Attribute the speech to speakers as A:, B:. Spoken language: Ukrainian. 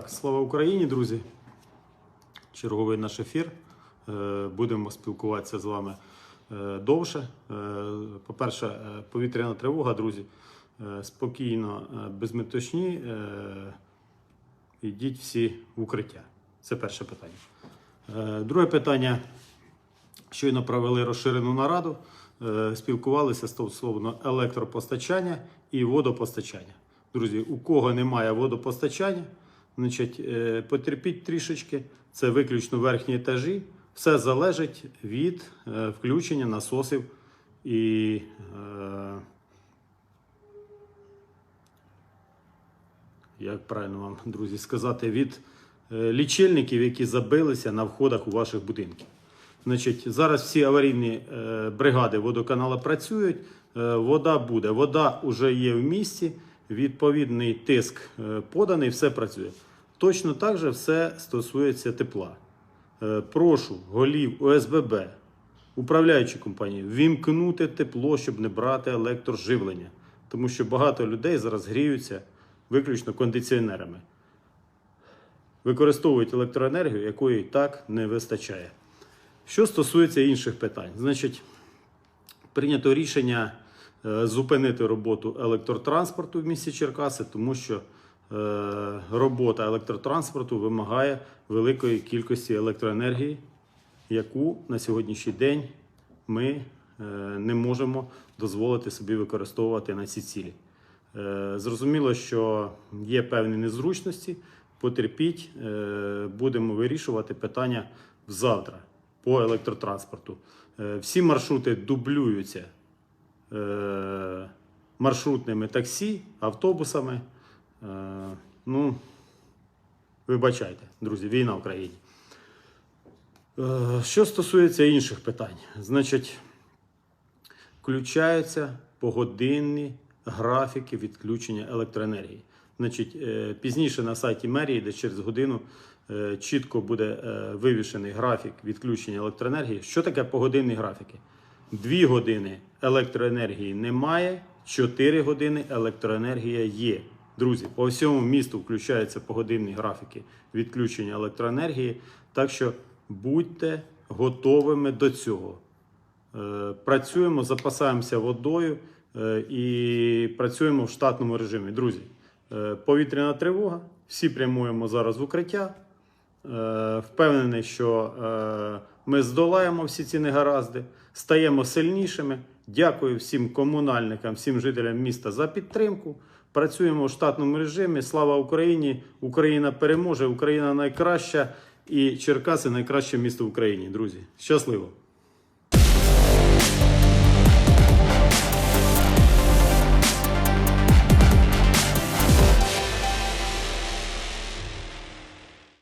A: Слава Україні, друзі! Черговий наш ефір. Е, Будемо спілкуватися з вами е, довше. Е, По-перше, повітряна тривога, друзі. Спокійно, без метушні. е, Йдіть всі в укриття. Це перше питання. Друге питання. Щойно провели розширену нараду, спілкувалися стосовно електропостачання і водопостачання. Друзі, у кого немає водопостачання, значить, е, потерпіть трішечки, це виключно верхні етажі. Все залежить від е, включення насосів і е, як правильно вам, друзі, сказати, від лічильників, які забилися на входах у ваших будинків. Значить, зараз всі аварійні бригади водоканала працюють. вода буде. Вода вже є в місті, відповідний тиск поданий, все працює. Точно так же все стосується тепла. Е, прошу голів ОСББ, управляючі компанії, вімкнути тепло, щоб не брати електроживлення. Тому що багато людей зараз гріються виключно кондиціонерами. Використовують електроенергію, якої так не вистачає. Що стосується інших питань, значить, прийнято рішення е, зупинити роботу електротранспорту в місті Черкаси, тому що робота електротранспорту вимагає великої кількості електроенергії, яку на сьогоднішній день ми е, не можемо дозволити собі використовувати на ці цілі. Е, Зрозуміло, що є певні незручності. Потерпіть, е, будемо вирішувати питання завтра по електротранспорту. Е, Всі маршрути дублюються е, маршрутними таксі, автобусами. Е, Ну, вибачайте, друзі, війна в країні. Е, Що стосується інших питань, значить, включаються погодинні графіки відключення електроенергії. Значить, е, пізніше на сайті мерії, де через годину чітко буде вивішений графік відключення електроенергії. Що таке погодинні графіки? Дві години електроенергії немає, 4 години електроенергія є. Друзі, по всьому місту включаються погодинні графіки відключення електроенергії. Так що будьте готовими до цього. Е, Працюємо, запасаємося водою е, і працюємо в штатному режимі. Друзі, е, повітряна тривога. Всі прямуємо зараз в укриття. Впевнений, що ми здолаємо всі ці негаразди, стаємо сильнішими. Дякую всім комунальникам, всім жителям міста за підтримку. Працюємо в штатному режимі. Слава Україні! Україна переможе, Україна найкраща і Черкаси найкраще місто в Україні. Друзі, щасливо!